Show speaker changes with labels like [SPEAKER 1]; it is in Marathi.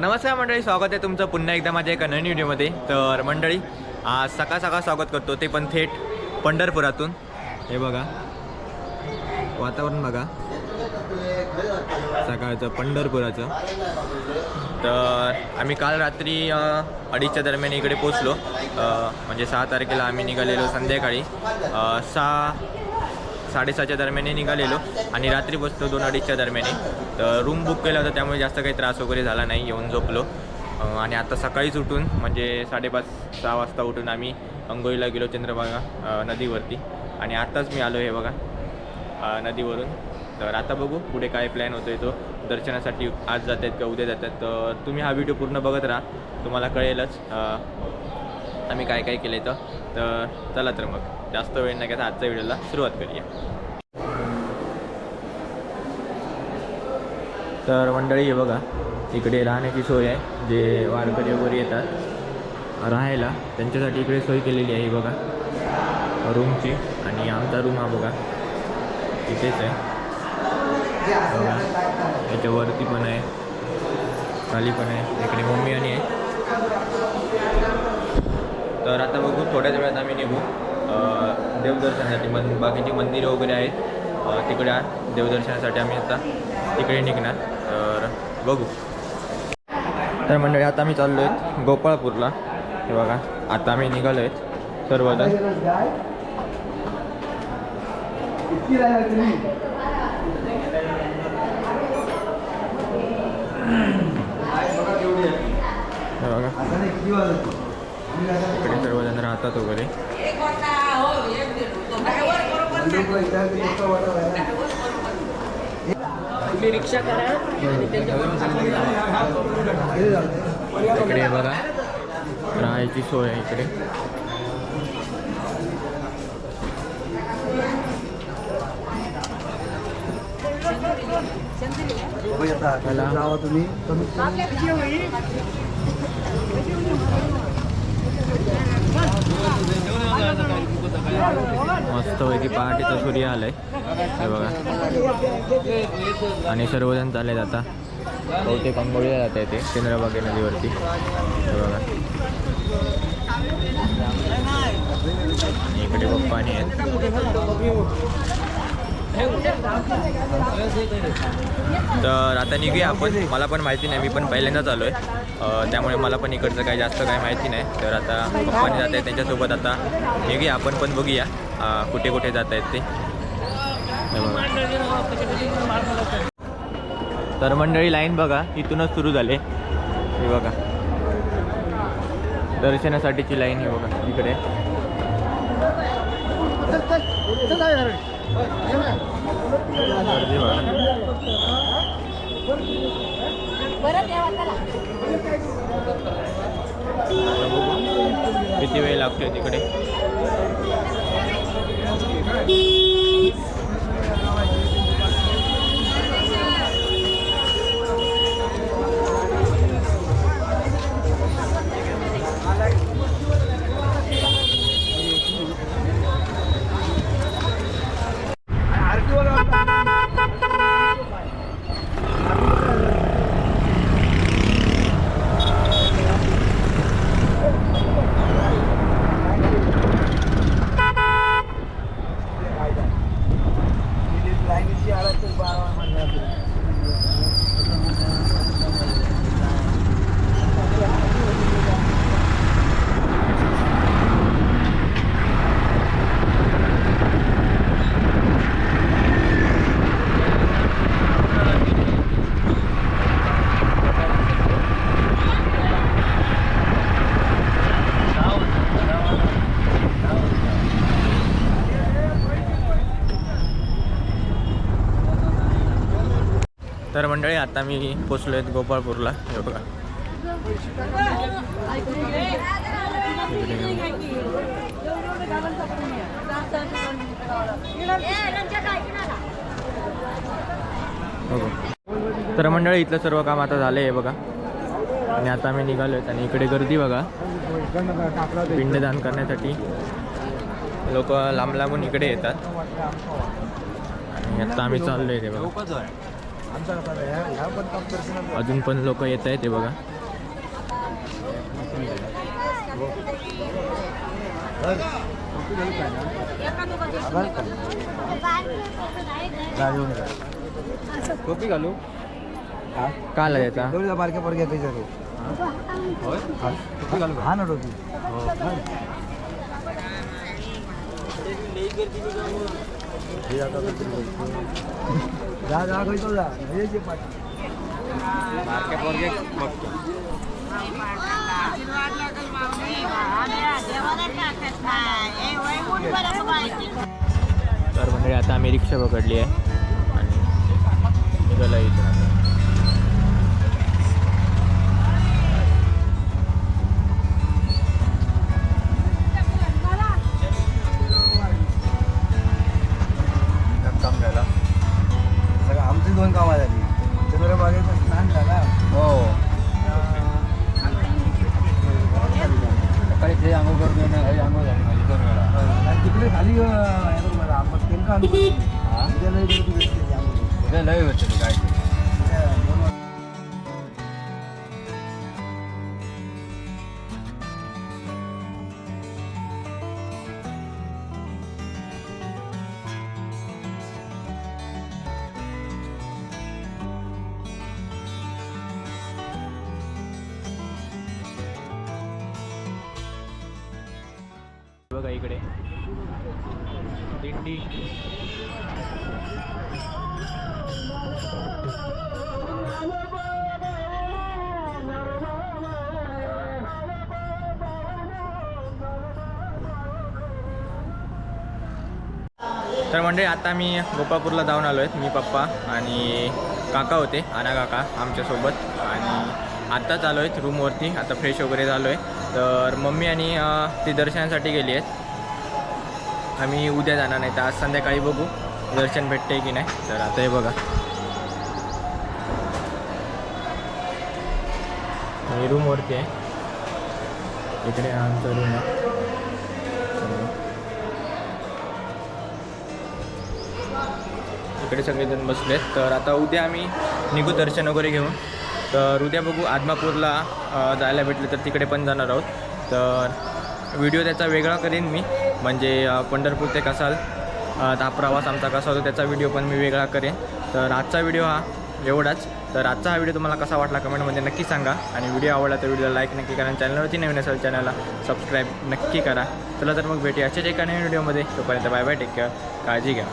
[SPEAKER 1] नमस्कार मंडळी स्वागत आहे तुमचं पुन्हा एकदा माझ्या एका नवीन व्हिडिओमध्ये. तर मंडळी आज सकाळ सकाळ स्वागत करतो ते पण थेट पंढरपुरातून. हे बघा. वातावरण बघा. सकाळचं पंढरपुराचं. तर आम्ही काल रात्री अडीचच्या दरम्यान इकडे पोचलो. म्हणजे सहा तारखेला आम्ही निघालेलो संध्याकाळी. सहा साडेसहाच्या दरम्याने निघालेलो आणि रात्री बसतो दोन अडीचच्या दरम्याने. तर रूम बुक केला होता त्यामुळे जास्त काही त्रास वगैरे झाला नाही येऊन झोपलो. आणि आता सकाळीच उठून म्हणजे साडेपाच सहा वाजता उठून आम्ही अंघोळीला गेलो चंद्रभागा नदीवरती. आणि आत्ताच मी आलो हे बघा नदीवरून. तर आता बघू पुढे काय प्लॅन होतोय तो. दर्शनासाठी आज जात आहेत किंवा उद्या जातात तर तुम्ही हा व्हिडिओ पूर्ण बघत राहा. तुम्हाला कळेलच. आम्ही काय काय केलं तर तर चला तर मग जास्त वेळ न घेता आजच्या व्हिडिओला सुरुवात करूया. तर मंडळी हे बघा इकडे राहण्याची सोय आहे जे वारकरी वगैरे येतात राहायला त्यांच्यासाठी इकडे सोय केलेली आहे बघा. रूमची आणि आमचा रूम हा बघा इथेच आहे. बघा याच्यावरती पण आहे खाली पण आहे इकडे मम्मी आणि आहे तर आता बघू थोड्याच वेळात आम्ही निघू. देवदर्शनासाठी मन बाकीची मंदिरं वगैरे आहेत. तिकडे देवदर्शनासाठी आम्ही आता तिकडे निघणार. तर बघू. तर मंडळी आता आम्ही चाललो आहेत गोपाळपूरला. हे बघा आता आम्ही निघालो आहेत सर्वजण. हे बघा. इकडे सर्वजण राहतात वगैरे.
[SPEAKER 2] तुम्ही रिक्षा करा
[SPEAKER 1] इकडे बघा. राहायची सोय आहे इकडे.
[SPEAKER 3] तुम्ही.
[SPEAKER 1] मस्तपैकी पहाटेचा सूर्य आलाय. हे बघा. आणि सर्वजण चाललेत आता. बहुतेक आंघोळीला जात आहे ते चंद्रबागे नदीवरती. हे बघा. आणि इकडे पप्पा आणि आहेत. तर आता निघूया आपण मला पण माहिती नाही मी पण पहिल्यांदाच आलो आहे त्यामुळे मला पण इकडचं काही जास्त काही माहिती नाही तर आता पप्पाने जात आहेत त्यांच्यासोबत आता निघूया आपण पण बघूया कुठे कुठे जात आहेत ते तर मंडळी लाईन बघा इथूनच सुरू झाले हे बघा दर्शनासाठीची लाईन ही बघा इकडे किती वेळ लागतोय तिकडे
[SPEAKER 3] लाईनीची आला तर बारा म्हणणार
[SPEAKER 1] तर मंडळी आता मी पोचलो आहेत गोपाळपूरला. हे बघा. तर मंडळी इथलं सर्व काम आता झालं आहे बघा. आणि आता आम्ही निघालो आहेत आणि इकडे गर्दी बघा. पिंडदान करण्यासाठी. लोक लांब लांबून इकडे येतात. आणि आता आम्ही चाललो आहे ते बघा. अजून पण लोक येत आहेत ते बघा. कॉपी घालू? का आला त्याचा
[SPEAKER 3] तेवढ्या बारक्या पोरग्या त्याच्यात हा? ना जा हे.
[SPEAKER 1] तर म्हणजे आता आम्ही रिक्षा पकडली आहे.
[SPEAKER 3] उद्या
[SPEAKER 1] लय होतं काय
[SPEAKER 3] उद्या दोन वाजता
[SPEAKER 1] बघा इकडे दिंडी. तर म्हणजे आता मी गोपापूरला जाऊन आलो आहेत मी पप्पा आणि काका होते आना काका आमच्यासोबत आणि आत्ताच आलो आहेत रूमवरती आता फ्रेश वगैरे झालो आहे तर मम्मी आणि ती दर्शनासाठी गेली आहेत. आम्ही उद्या जाणार नाही तर आज संध्याकाळी बघू. दर्शन भेटते की नाही? तर आता हे बघा. मी रूमवरती आहे. इकडे हा आमचा रूम आहे. इकडे सगळेजण बसलेत तर आता उद्या आम्ही निघू दर्शन वगैरे घेऊन. तर उद्या बघू आदमापूरला जायला भेटलं तर तिकडे पण जाणार आहोत. तर व्हिडिओ त्याचा वेगळा करेन मी. म्हणजे पंढरपूर ते कसाल हा प्रवास आमचा कसा होतो त्याचा व्हिडिओ पण मी वेगळा करेन. तर आजचा व्हिडिओ हा एवढाच. तर आजचा हा व्हिडिओ तुम्हाला कसा वाटला कमेंटमध्ये नक्की सांगा. आणि व्हिडिओ आवडला तर व्हिडिओला लाईक नक्की करा चॅनलवरती नवीन असेल चॅनलला सबस्क्राईब नक्की करा. चला तर मग भेटूया अशाच एका नवीन व्हिडिओमध्ये. तोपर्यंत बाय बाय टेक केअर काळजी घ्या.